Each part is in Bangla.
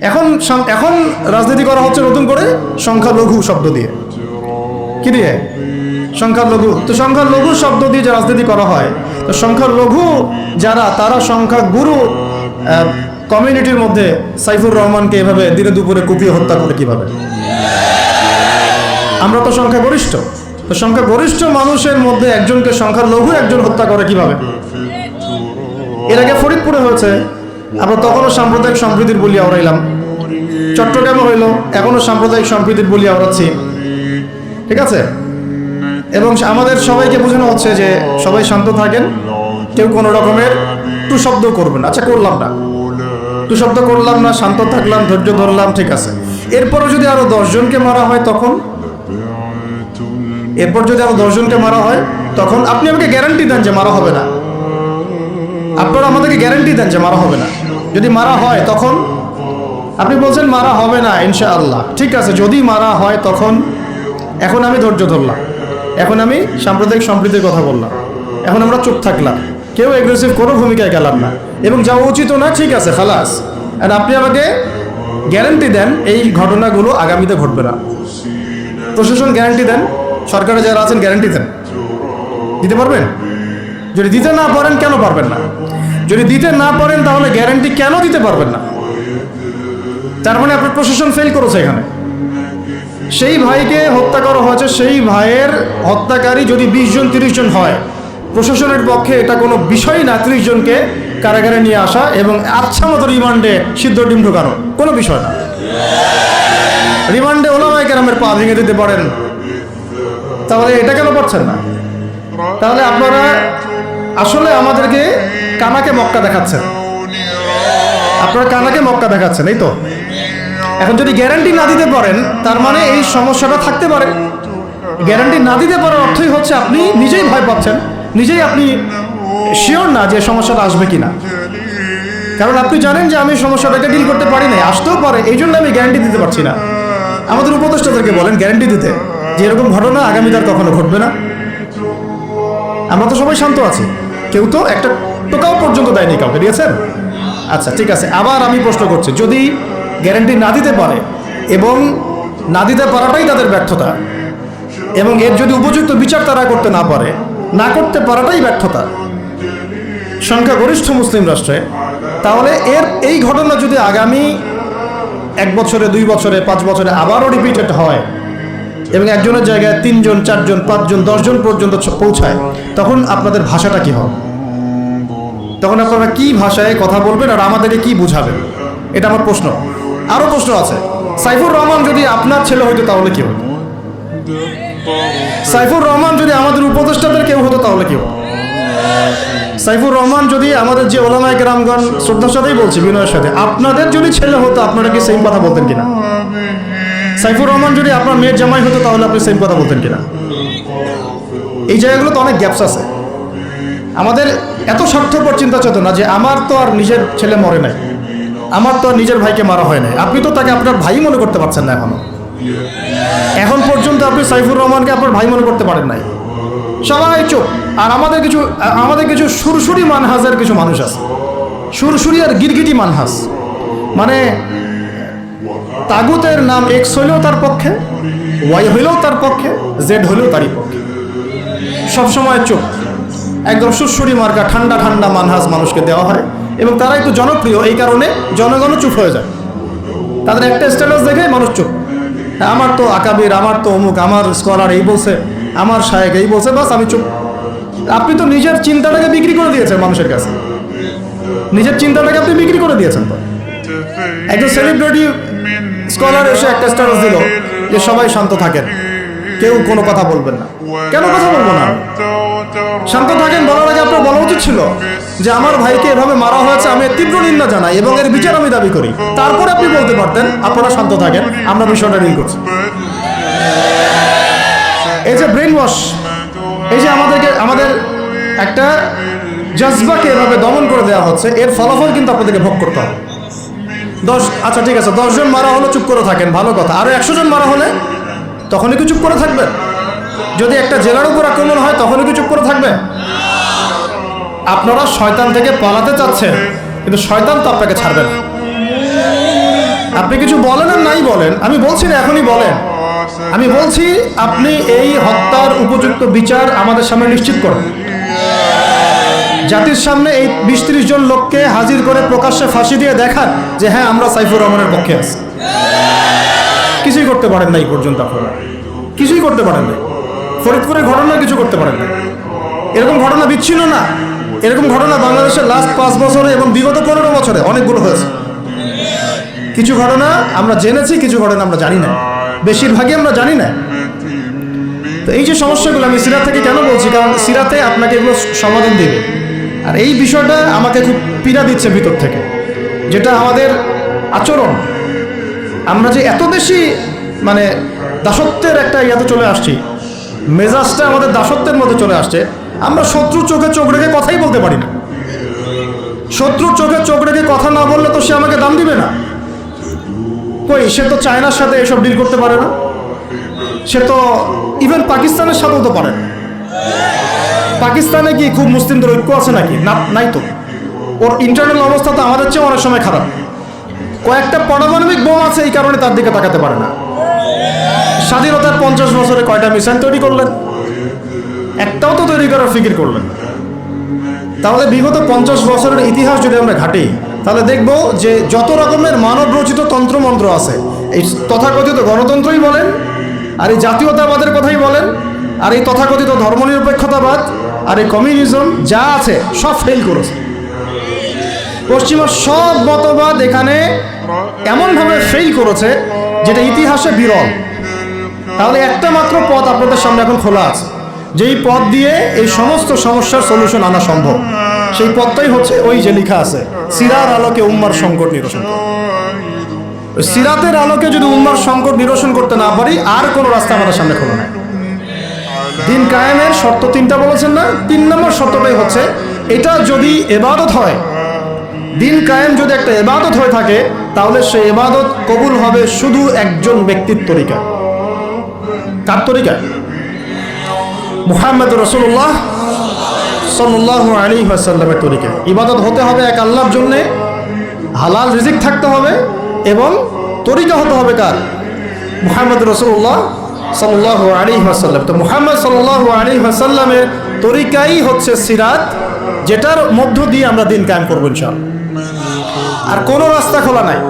এখন এখন রাজনীতি করা হচ্ছে নতুন করে সংখ্যালঘু শব্দ দিয়ে। কি দিয়ে? সংখ্যালঘু। তো সংখ্যালঘু শব্দ দিয়ে যে রাজনীতি করা হয়, তো সংখ্যালঘু যারা, তারা সংখ্যাগুরু কমিউনিটির মধ্যে সাইফুর রহমানকে এভাবে দিনে দুপুরে কুপিয়ে হত্যা করে কীভাবে? আমরা তো সংখ্যাগরিষ্ঠ। তো সংখ্যাগরিষ্ঠ মানুষের মধ্যে একজনকে সংখ্যালঘু একজন হত্যা করে কীভাবে? এর আগে ফরিদপুরে হয়েছে। আমরা তখনও সাম্প্রদায়িক সম্প্রীতির বলি আওড়াইলাম। চট্টগ্রামে হইল, এখনও সাম্প্রদায়িক সম্প্রীতির বলি আওড়াচ্ছি। ঠিক আছে? এবং আমাদের সবাইকে বোঝানো হচ্ছে যে সবাই শান্ত থাকেন, কেউ কোনো রকমের টু শব্দ করবেন আচ্ছা করলাম না। টু শব্দ করলাম না, শান্ত থাকলাম, ধৈর্য ধরলাম, ঠিক আছে। এরপরও যদি আরও দশজনকে মারা হয় তখন? এরপর যদি আরও দশজনকে মারা হয় তখন? আপনি আমাকে গ্যারান্টি দেন যে মারা হবে না। আপনারা আমাদেরকে গ্যারান্টি দেন যে মারা হবে না। যদি মারা হয় তখন? আপনি বলছেন মারা হবে না, ইনশাআল্লাহ। ঠিক আছে, যদি মারা হয় তখন, এখন আমি ধৈর্য ধরলাম। এখন আমি সাম্প্রদায়িক সম্প্রীতির কথা বললাম। এখন আমরা চুপ থাকলাম। কেউ এগ্রেসিভ কোনো ভূমিকায় গেলাম না। এবং যাওয়া উচিত না, ঠিক আছে, খালাস। আর আপনি আমাকে গ্যারান্টি দেন, এই ঘটনাগুলো আগামীতে ঘটবে না। প্রশাসন গ্যারান্টি দেন, সরকারে যারা আছেন গ্যারান্টি দেন। দিতে পারবেন? যদি দিতে না পারেন, কেন পারবেন না? যদি দিতে না পারেন, তাহলে গ্যারান্টি কেন দিতে পারবেন না? তার মানে আপনার প্রশাসন ফেল করেছে এখানে। সেই ভাইকে হত্যা করা হয়েছে, সেই ভাইয়ের হত্যাকারী যদি বিশ জন, তিরিশ জন হয়, প্রশাসনের পক্ষে এটা কোনো বিষয় না, ত্রিশ জনকে কারাগারে নিয়ে আসা এবং আচ্ছা মতো রিমান্ডে সিদ্ধ ডিম ঢোকানো, কোনো বিষয় না। রিমান্ডে ওলামাই কেরামের পা ভেঙে দিতে পারেন। তাহলে এটা কেন পারছেন না? তাহলে আপনারা আসলে আমাদেরকে কানাকে মক্কা দেখাচ্ছেন। আপনারা কানাকে মক্কা দেখাচ্ছেন, এই তো। এখন যদি গ্যারান্টি না দিতে পারেন, তার মানে এই সমস্যাটা থাকতে পারে। গ্যারান্টি না দিতে পারার অর্থই হচ্ছে আপনি নিজেই ভয় পাচ্ছেন, নিজেই আপনি শিওর না যে সমস্যাটা আসবে কিনা। কারণ আপনি জানেন যে আমি সমস্যাটাকে ডিল করতে পারি না আসতেও পারে, এই জন্য আমি গ্যারান্টি দিতে পারছি না। আমাদের উপদেষ্টাদেরকে বলেন গ্যারান্টি দিতে, যে এরকম ঘটনা আগামীতে আর কখনো ঘটবে না। আমরা তো সবাই শান্ত আছি। কেউ তো একটা টোকাও পর্যন্ত দেয়নি কাউকে, দিয়েছেন? আচ্ছা ঠিক আছে, আবার আমি প্রশ্ন করছি। যদি গ্যারান্টি না দিতে পারে এবং না দিতে পারাটাই তাদের ব্যর্থতা এবং এর যদি উপযুক্ত বিচার তারা করতে না পারে, না করতে পারাটাই ব্যর্থতা সংখ্যাগরিষ্ঠ মুসলিম রাষ্ট্রে, তাহলে এর এই ঘটনা যদি আগামী এক বছরে, দুই বছরে, পাঁচ বছরে আবারও রিপিটেড হয় এবং একজনের জায়গায় তিনজন, চারজন, পাঁচজন, দশজন পর্যন্ত পৌঁছায়, তখন আপনাদের ভাষাটা কি হবে? তখন আপনারা কি ভাষায় কথা বলবেন আর আমাদেরকে কি বুঝাবেন? এটা আমার প্রশ্ন। আরও প্রশ্ন আছে। সাইফুর রহমান যদি আপনার ছেলে হইতো তাহলে কি হতো? সাইফুর রহমান যদি আমাদের উপদেষ্টাদের কেউ হতো তাহলে কি হতো? সাইফুর রহমান যদি আমাদের যে ওলামায় গ্রামগণ শ্রদ্ধার সাথেই বলছি, বিনয়ের সাথে, আপনাদের যদি ছেলে হতো, আপনারা কি সেম কথা বলতেন কিনা? সাইফুর রহমান যদি আপনার মেয়ের জামাই হতো, তাহলে আপনি সেম কথা বলতেন কিনা? এই জায়গাগুলো তো অনেক গ্যাপস আছে। আমাদের এত স্বার্থপর চিন্তা চেতনা যে আমার তো আর নিজের ছেলে মরে নাই। আমার তো আর নিজের ভাইকে মারা হয় নাই। আপনি তো তাকে আপনার ভাই মনে করতে পারছেন না এখনও। এখন পর্যন্ত আপনি সাইফুর রহমানকে আপনার ভাই মনে করতে পারেন নাই। সবাই চোখ আর আমাদের কিছু আমাদের কিছু সুরসুরি মানহাজের কিছু মানুষ আছে। সুরসুরি আর গিরগিটি মানহাস মানে তাগুতের নাম এক্স হইলেও তার পক্ষে ওয়াই হইলেও তার পক্ষে জেড হইলেও তারই পক্ষে। সবসময় চুপ একদম সুরসুরি মার্কা ঠান্ডা ঠান্ডা মানহাজ মানুষকে দেওয়া হয় এবং তারা একটু জনপ্রিয় এই কারণে জনগণও চুপ হয়ে যায়। তাদের একটা স্ট্যাটাস দেখে মানুষ চুপ। হ্যাঁ, আমার তো আকাবির আমার তো অমুক আমার স্কলার এই বলছে আমার শায়েক এই বলছে বাস আমি চুপ। আপনি তো নিজের চিন্তাটাকে বিক্রি করে দিয়েছেন মানুষের কাছে। নিজের চিন্তাটাকে আপনি বিক্রি করে দিয়েছেন তো। একজন সেলিব্রিটি স্কলার এসে একটা স্ট্যাটাস দিল যে সবাই শান্ত থাকেন। কেউ কোনো কথা বলবেন না। কেন কথা বলব না? শান্ত থাকেন বলার আগে আপনার বলা উচিত ছিল যে আমার ভাইকে এভাবে মারা হয়েছে, আমি তীব্র নিন্দা জানাই এবং এর বিচার আমি দাবি করি। তারপরে আপনি বলতে পারতেন, আপনারা শান্ত থাকেন, আমরা বিষয়টা ডিল করছি। এই যে ব্রেন ওয়াশ এই যে আমাদেরকে, আমাদের একটা জজবাকে এভাবে দমন করে দেওয়া হচ্ছে, এর ফলাফল কিন্তু আপনাদেরকে ভোগ করতে হবে। দশ আচ্ছা ঠিক আছে, দশজন মারা হলে চুপ করে থাকেন, ভালো কথা। আরও একশো জন মারা হলে তখনই কি চুপ করে থাকবেন যদি একটা জেলার উপর আক্রমণ হয়, তখনই কি চুপ করে থাকবে? আপনারা শয়তান থেকে পালাতে চাচ্ছেন, কিন্তু শয়তান তো আপনাকে ছাড়বে না। আপনি কিছু বলেন আর নাই বলেন, আমি বলছি না, এখনই বলেন। আমি বলছি, আপনি এই হত্যার উপযুক্ত বিচার আমাদের সামনে নিশ্চিত করুন। জাতির সামনে এই বিশ ত্রিশ জন লোককে হাজির করে প্রকাশ্যে ফাঁসি দিয়ে দেখান যে হ্যাঁ আমরা সাইফুর রহমানের পক্ষে আছি। কিছুই করতে পারেন না এই পর্যন্ত আপনারা। কিছুই করতে পারেন না ফরিদপুরের ঘটনা কিছু করতে পারেন না এরকম ঘটনা বিচ্ছিন্ন না। এরকম ঘটনা বাংলাদেশের লাস্ট পাঁচ বছরে এবং বিগত পনেরো বছরে অনেকগুলো হয়েছে। কিছু ঘটনা আমরা জেনেছি, কিছু ঘটনা আমরা জানি না। বেশিরভাগই আমরা জানি না। তো এই যে সমস্যাগুলো, আমি সিরাত থেকে কেন বলছি? কারণ সিরাতে আপনাকে এগুলো সমাধান দেবে। আর এই বিষয়টা আমাকে খুব পীড়া দিচ্ছে ভিতর থেকে, যেটা আমাদের আচরণ। আমরা যে এত বেশি মানে দাসত্বের একটা ইয়াতে চলে আসছি, মেজাজটা আমাদের দাসত্বের মধ্যে চলে আসছে, আমরা শত্রু চোখে চোখ রেখে কথাই বলতে পারি না। শত্রুর চোখে চোখ রেখে কথা না বললে তো সে আমাকে দাম দিবে না। কই, সে তো চায়নার সাথে এসব ডিল করতে পারে না। সে তো ইভেন পাকিস্তানের সাথেও তো পারে না। পাকিস্তানে কি খুব মুসলিমদের ঐক্য আছে নাকি? না, নাই তো। ওর ইন্টারনাল অবস্থা তো আমাদের চেয়ে অনেক সময় খারাপ। কয়েকটা পারমাণবিক বোম আছে এই কারণে তার দিকে তাকাতে পারে না। স্বাধীনতার পঞ্চাশ বছরে কয়টা মিসাইল তৈরি করলেন? একটাও তো তৈরি করার ফিকির করলেন। তাহলে বিগত পঞ্চাশ বছরের ইতিহাস যদি আমরা ঘাটি, তাহলে দেখব যে যত রকমের মানব রচিত তন্ত্রমন্ত্র আছে, এই তথাকথিত গণতন্ত্রই বলেন, আর এই জাতীয়তাবাদের কথাই বলেন আর এই তথাকথিত ধর্মনিরপেক্ষতাবাদ আর এই কমিউনিজম যা আছে, সব ফেল করেছে। পশ্চিমা সব মতবাদ এখানে এমনভাবে ফেল করেছে যেটা ইতিহাসে বিরল। তাহলে একটা মাত্র পথ আপনাদের সামনে এখন খোলা আছে। যেই পথ দিয়ে এই সমস্ত সমস্যার সলিউশন আনা সম্ভব। সেই পথটাই হচ্ছে ওই যে লেখা আছে, সিরার আলোকে উম্মার সংকট নিরসন সিরাতের আলোকে যদি উম্মার সংকট নিরসন করতে না পারি, আর কোনো রাস্তা আমাদের সামনে খোলা নাই। দিন কায়েমের শর্ত তিনটা বলেছেন না? তিন নম্বর শর্তটাই হচ্ছে, এটা যদি এবাদত হয়, দিন কায়েম যদি একটা এবাদত হয়ে থাকে, তাহলে সেই এবাদত কবুল হবে শুধু একজন ব্যক্তির তরিকা কার তরিকা মুহাম্মদ রসুল্লাহ সাল্লাহ আলী আসাল্লামের তরিকা ইবাদত হতে হবে এক আল্লাহর জন্যে, হালাল রিজিক থাকতে হবে এবং তরিকা হতে হবে কার? মুহাম্মদ রসুল্লাহ সাল্লাহ আলী আসাল্লাম তো মুহাম্মদ সাল্লাহ আলী আসাল্লামের তরিকাই হচ্ছে সিরাত, যেটার মধ্য দিয়ে আমরা দিন কায়েম করব ইনশাল আর কোনো রাস্তা খোলা নাই।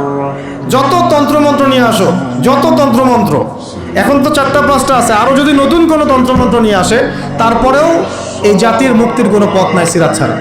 যত তন্ত্রমন্ত্র নিয়ে আসো, যত তন্ত্রমন্ত্র। এখন তো চারটা পাঁচটা আছে। আরও যদি নতুন কোনো তন্ত্রমন্ত্র নিয়ে আসে, তারপরেও এই জাতির মুক্তির কোনো পথ নাই সিরাত ছাড়া।